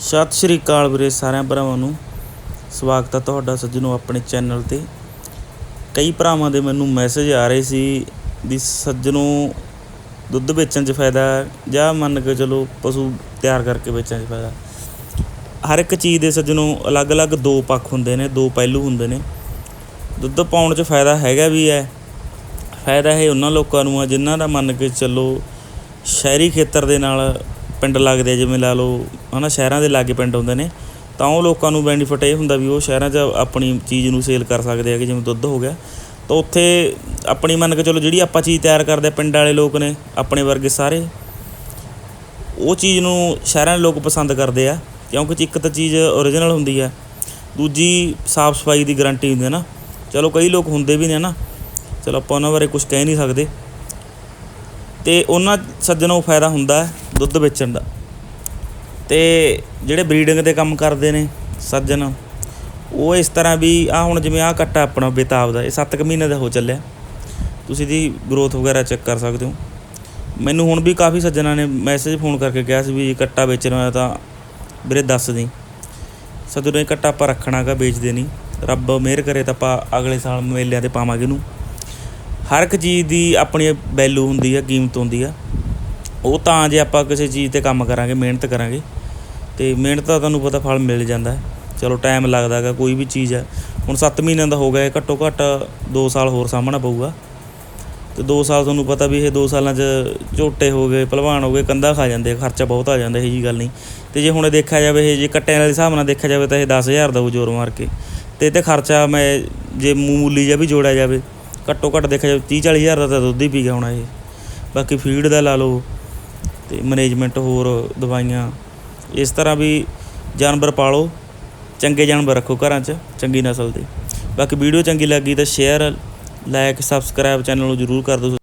ਸਤਿ ਸ਼੍ਰੀ ਅਕਾਲ ਵੀਰੇ ਸਾਰਿਆਂ ਭਰਾਵਾਂ ਨੂੰ। ਸਵਾਗਤ ਹੈ ਤੁਹਾਡਾ ਸੱਜਣੋ ਆਪਣੇ ਚੈਨਲ 'ਤੇ। ਕਈ ਭਰਾਵਾਂ ਦੇ ਮੈਨੂੰ ਮੈਸੇਜ ਆ ਰਹੇ ਸੀ ਵੀ ਸੱਜਣੋ ਦੁੱਧ ਵੇਚਣ 'ਚ ਫਾਇਦਾ ਜਾਂ ਮੰਨ ਕੇ ਚਲੋ ਪਸ਼ੂ ਤਿਆਰ ਕਰਕੇ ਵੇਚਣ 'ਚ ਫਾਇਦਾ। ਹਰ ਇੱਕ ਚੀਜ਼ ਦੇ ਸੱਜਣੋ ਅਲੱਗ-ਅਲੱਗ ਦੋ ਪੱਖ ਹੁੰਦੇ ਨੇ, ਦੋ ਪਹਿਲੂ ਹੁੰਦੇ ਨੇ। ਦੁੱਧ ਪਾਉਣ 'ਚ ਫਾਇਦਾ ਹੈਗਾ ਵੀ ਹੈ। ਫਾਇਦਾ ਇਹ ਉਹਨਾਂ ਲੋਕਾਂ ਨੂੰ ਆ ਜਿਨ੍ਹਾਂ ਦਾ ਮੰਨ ਕੇ ਚੱਲੋ ਸ਼ਹਿਰੀ ਖੇਤਰ ਦੇ ਨਾਲ ਪਿੰਡ ਲੱਗਦੇ ਜਿਵੇਂ ਲਾ ਲਓ, ਹਨਾ, ਸ਼ਹਿਰਾਂ ਦੇ ਲਾਗੇ ਪਿੰਡ ਹੁੰਦੇ ਨੇ, ਤਾਂ ਉਹ ਲੋਕਾਂ ਨੂੰ ਬੈਨੀਫਿਟ ਇਹ ਹੁੰਦਾ ਵੀ ਉਹ ਸ਼ਹਿਰਾਂ 'ਚ ਆਪਣੀ ਚੀਜ਼ ਨੂੰ ਸੇਲ ਕਰ ਸਕਦੇ ਹੈਗੇ ਜਿਵੇਂ ਦੁੱਧ ਹੋ ਗਿਆ। ਤਾਂ ਉੱਥੇ ਆਪਣੀ ਮੰਨ ਕੇ ਚਲੋ ਜਿਹੜੀ ਆਪਾਂ ਚੀਜ਼ ਤਿਆਰ ਕਰਦੇ ਪਿੰਡ ਵਾਲੇ ਲੋਕ ਨੇ, ਆਪਣੇ ਵਰਗੇ ਸਾਰੇ, ਉਹ ਚੀਜ਼ ਨੂੰ ਸ਼ਹਿਰਾਂ ਦੇ ਲੋਕ ਪਸੰਦ ਕਰਦੇ ਆ, ਕਿਉਂਕਿ ਇੱਕ ਤਾਂ ਚੀਜ਼ ਓਰੀਜਨਲ ਹੁੰਦੀ ਆ, ਦੂਜੀ ਸਾਫ਼ ਸਫ਼ਾਈ ਦੀ ਗਾਰੰਟੀ ਹੁੰਦੀ ਹੈ ਨਾ। ਚਲੋ ਕਈ ਲੋਕ ਹੁੰਦੇ ਵੀ ਨੇ ਨਾ ਚਲੋ ਆਪਾਂ ਉਹਨਾਂ ਬਾਰੇ ਕੁਝ ਕਹਿ ਨਹੀਂ ਸਕਦੇ। ਤੇ ਉਹਨਾਂ ਸੱਜਣੋਂ ਫਾਇਦਾ ਹੁੰਦਾ ਹੈ ਦੁੱਧ ਵੇਚਣ ਦਾ। ਤੇ ਜਿਹੜੇ ਬਰੀਡਿੰਗ ਦੇ ਕੰਮ ਕਰਦੇ ਨੇ ਸੱਜਣ, ਉਹ ਇਸ ਤਰ੍ਹਾਂ ਵੀ ਆ ਹੁਣ ਜਿਵੇਂ ਆ ਕੱਟਾ ਆਪਣਾ ਬੇਤਾਬ ਦਾ, ਇਹ 7 ਮਹੀਨੇ ਦਾ ਹੋ ਚੱਲਿਆ। ਤੁਸੀਂ ਦੀ ਗਰੋਥ ਵਗੈਰਾ ਚੈੱਕ ਕਰ ਸਕਦੇ ਹੋ। ਮੈਨੂੰ ਹੁਣ ਵੀ ਕਾਫੀ ਸੱਜਣਾਂ ਨੇ ਮੈਸੇਜ ਫੋਨ ਕਰਕੇ ਕਿਹਾ ਸੀ ਵੀ ਕੱਟਾ ਵੇਚਣਾ ਹੋਇਆ ਤਾਂ ਵੀਰੇ ਦੱਸ ਦੀ ਸੱਜਣੋ, ਇਹ ਕੱਟਾ ਆਪਾਂ ਰੱਖਣਾ ਗਾ ਵੇਚਦੇ ਨਹੀਂ। ਰੱਬ ਮਿਹਰ ਕਰੇ ਤਾਂ ਆਪਾਂ ਅਗਲੇ ਸਾਲ ਮੇਲਿਆਂ ਤੇ ਪਾਵਾਂਗੇ ਇਹਨੂੰ। ਹਰ ਇੱਕ ਚੀਜ਼ ਦੀ ਆਪਣੀ ਵੈਲਿਊ ਹੁੰਦੀ ਆ, ਕੀਮਤ ਹੁੰਦੀ ਆ। ਉਹ ਤਾਂ ਜੇ ਆਪਾਂ ਕਿਸੇ ਚੀਜ਼ ਤੇ ਕੰਮ ਕਰਾਂਗੇ, ਮਿਹਨਤ ਕਰਾਂਗੇ, ਤੇ ਮਿਹਨਤ ਦਾ ਤੁਹਾਨੂੰ ਪਤਾ ਫਲ ਮਿਲ ਜਾਂਦਾ ਹੈ। ਚਲੋ ਟਾਈਮ ਲੱਗਦਾ ਹੈਗਾ, ਕੋਈ ਵੀ ਚੀਜ਼ ਹੈ। ਹੁਣ 7 ਮਹੀਨਿਆਂ ਦਾ ਹੋ ਗਿਆ, ਇਹ ਘੱਟੋ ਘੱਟ 2 ਸਾਲ ਹੋਰ ਸਾਹਮਣਾ ਪਊਗਾ। ਤੇ 2 ਸਾਲ ਤੁਹਾਨੂੰ ਪਤਾ ਵੀ ਇਹ 2 ਸਾਲਾਂ 'ਚ ਝੋਟੇ ਹੋ ਗਏ ਭਲਵਾਨ ਹੋ ਗਏ, ਕੰਧਾ ਖਾ ਜਾਂਦੇ ਖਰਚਾ ਬਹੁਤ ਆ ਜਾਂਦਾ, ਇਹ ਜੀ ਗੱਲ ਨਹੀਂ। ਤੇ ਜੇ ਹੁਣ ਇਹ ਦੇਖਿਆ ਜਾਵੇ, ਇਹ ਜੇ ਕੱਟਿਆਂ ਵਾਲੇ ਹਿਸਾਬ ਨਾਲ ਦੇਖਿਆ ਜਾਵੇ ਤਾਂ ਇਹ 10000 ਦਾ ਉਹ ਜ਼ੋਰ ਮਾਰ ਕੇ। ਤੇ ਇਹ ਤੇ ਖਰਚਾ ਮੈਂ ਜੇ ਮਾਮੂਲੀ ਜਿਹਾ ਵੀ ਜੋੜਿਆ ਜਾਵੇ, ਘੱਟੋ ਘੱਟ ਦੇਖਿਆ ਜਾਵੇ 30 40 ਹਜ਼ਾਰ ਦਾ ਤਾਂ ਦੁੱਧ ਹੀ ਪੀ ਗਿਆ ਹੋਣਾ ਇਹ। ਬਾਕੀ ਫੀਡ ਦਾ ਲਾ ਲਓ ਤੇ ਮੈਨੇਜਮੈਂਟ ਹੋਰ ਦਵਾਈਆਂ। ਇਸ ਤਰ੍ਹਾਂ ਵੀ ਜਾਨਵਰ ਪਾਲੋ, ਚੰਗੇ ਜਾਨਵਰ ਰੱਖੋ ਘਰਾਂ 'ਚ, ਚੰਗੀ ਨਸਲ ਦੇ। ਬਾਕੀ ਵੀਡੀਓ ਚੰਗੀ ਲੱਗੀ ਤਾਂ ਸ਼ੇਅਰ ਲਾਈਕ ਸਬਸਕ੍ਰਾਈਬ ਚੈਨਲ ਨੂੰ ਜਰੂਰ ਕਰ ਦਿਓ।